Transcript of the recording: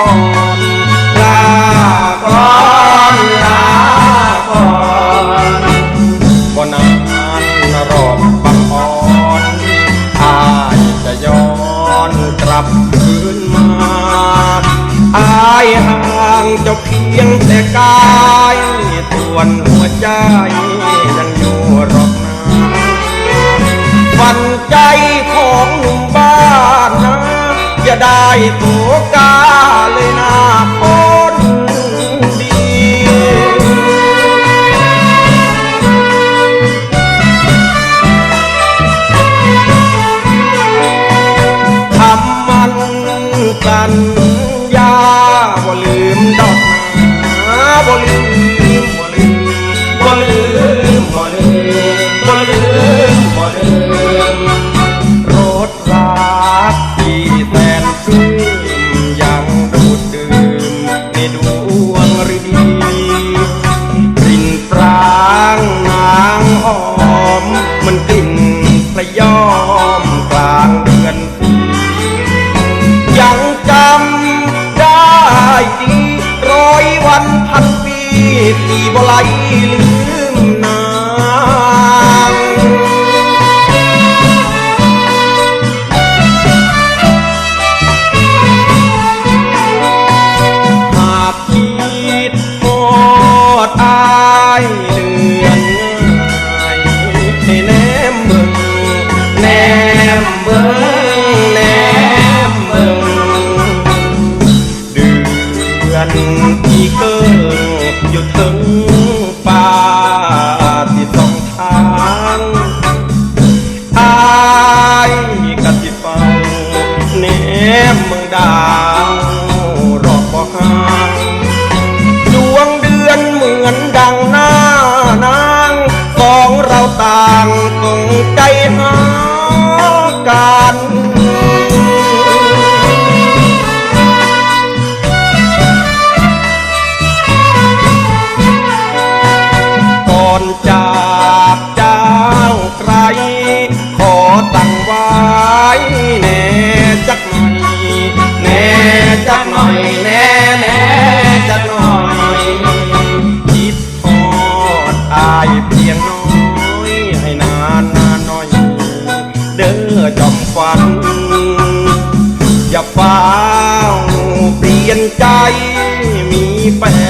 ก่อนลาก่อนลาก่อนบ่นานรอบบังอ่อนอายจะย้อนกลับคืนมาอห่างจ้เพียงแต่กายส่วนหัวใจยังอยู่รอกนาฝันใจของหนุ่มบ้านนะอย่ได้โศกา บ่ลืมบ่ลืมรถรักที่แสนซึ้งยังดูดดื่มในดวงฤดีกลิ่นปรางนางหอม มันกลิ่นประยอมกลางเดือนสียังจำได้ดีร้อยวันพันปีที่บ่ไหลลืมนา แนบเมืองดา อจอมควันอย่าฟ้าเปลี่ยนใจมีแฟน